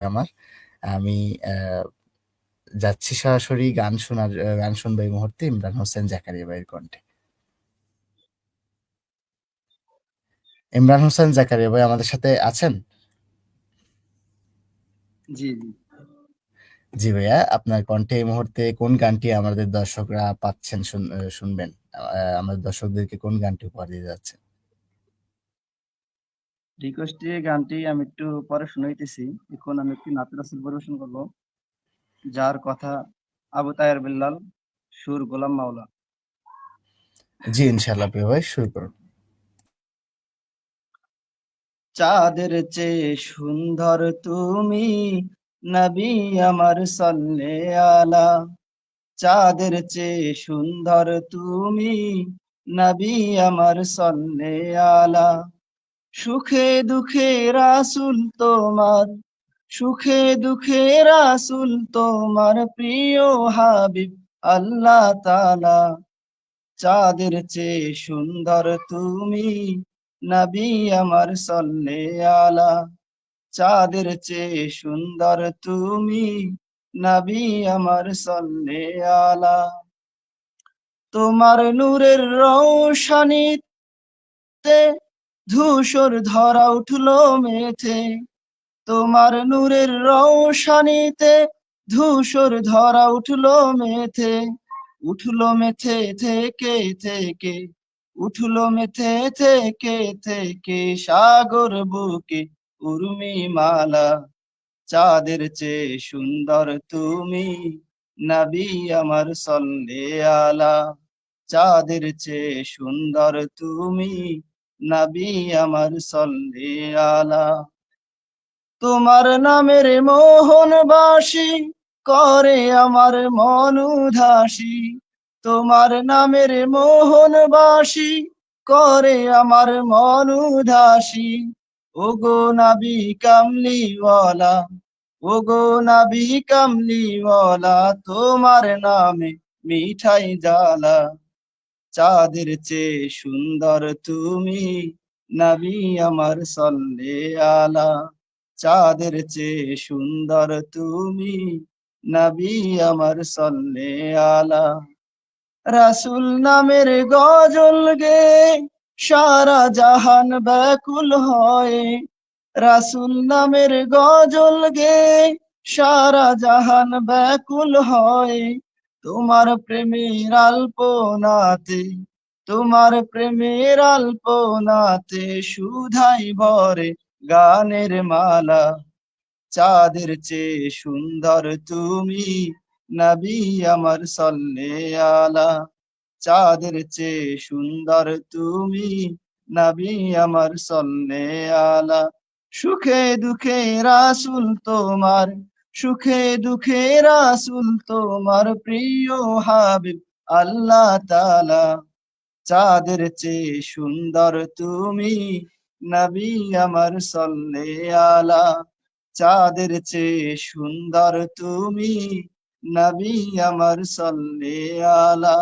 আমার। আমি যাচ্ছি সরাসরি গান শোনার গান শুনব এই মুহূর্তে ইমরান হোসেন জাকারিয়া ভাইয়ের কণ্ঠে। ইমরান হোসেন জাকারিয়া ভাই আমাদের সাথে আছেন? জি, জি। ভাইয়া, আপনার কণ্ঠে এই মুহূর্তে কোন গানটি আমাদের দর্শকরা পাচ্ছেন শুন শুনবেন? আমাদের দর্শকদেরকে কোন গানটি উপহার দিতে যাচ্ছেন? রিকোয়েস্টে গানটি আমি একটু পরে শুনাইতেছি। এখন আমি একটি পরিবেশন করব। যার কথা আবু তাহের বিল্লাল, সুর গোলাম মাওলা। জি, ইনশাআল্লাহ প্রিয় ভাই শুরু করুন। চাঁদের চেয়ে সুন্দর তুমি নবী আমার সল্লে আলা চাঁদের চেয়ে সুন্দর তুমি নবী আমার সল্লে আলা সুখে দুঃখে রাসূল তোমার, সুখে দুঃখে রাসূল তোমার প্রিয় হাবিব আল্লাহ তালা চাঁদের চেয়ে সুন্দর তুমি নবী আমার সল্লে আলা চাঁদের চেয়ে সুন্দর তুমি নবী আমার সল্লে আলা তোমার নূরের রৌশানীতে ধূসর ধরা উঠল মেথে তোমার নূরের রৌশানিতে ধূসর ধরা উঠল মেথে উঠল মেথে থেকে থেকে, উঠল মেথে থেকে থেকে, সাগর বুকে উর্মি মালা চাঁদের চেয়ে সুন্দর তুমি নবী আমার সল্লে আলা। চাঁদের চেয়ে সুন্দর তুমি নবী আমার সল্লে আলা। তোমার নামের মোহনবাসী করে আমার মন উদাসী। তোমার নামের মোহনবাসী করে আমার মন উদাসী। ওগো নাবি কামলিওয়ালা, ওগো নাবি কামলিওয়ালা, তোমার নামে মিঠাই জ্বালা। চাঁদের চেয়ে সুন্দর তুমি নবী আমার সল্লে আলা। চাঁদের চেয়ে সুন্দর তুমি নবী আমার সল্লে আলা। রাসুল নামের গজল গে সারা জাহান ব্যাকুল হয়। রাসুল নামের গজল গে সারা জাহান ব্যাকুল হয়। তোমার প্রেমের আল্পনাতে, তোমার প্রেমের আল্পনাতে সুধাই ভরে গানের মালা। চাঁদের চেয়ে সুন্দর তুমি নবী আমার সল্লে আলা। চাঁদের চেয়ে সুন্দর তুমি নবী আমার সল্লে আলা। সুখে দুঃখে রাসুল তোমার সুখে দুঃখে রাসুল তোমার প্রিয় হাবিব আল্লাহ তালা চাঁদের চেয়ে সুন্দর তুমি নবী আমার সল্লে আলা চাঁদের চেয়ে সুন্দর তুমি নবী আমার সল্লে আলা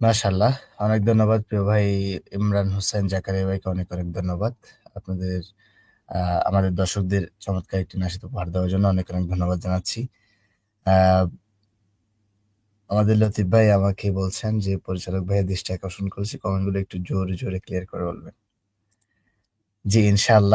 মাশাআল্লাহ। অনেক ধন্যবাদ প্রিয় ভাই ইমরান হোসেন জাকারিয়া ভাইকে অনেক, অনেক ধন্যবাদ। আপনাদের আমাদের দর্শকদের চমৎকার একটি নাশিত উপহার দেওয়ার জন্য অনেক, অনেক ধন্যবাদ জানাচ্ছি। আমাদের লতিফ ভাই আমাকে বলছেন যে পরিচালক ভাইয়ের দৃষ্টি আকর্ষণ করেছি। কমেন্টগুলো একটু জোরে, জোরে ক্লিয়ার করে বলবেন। জি, ইনশাআল্লাহ।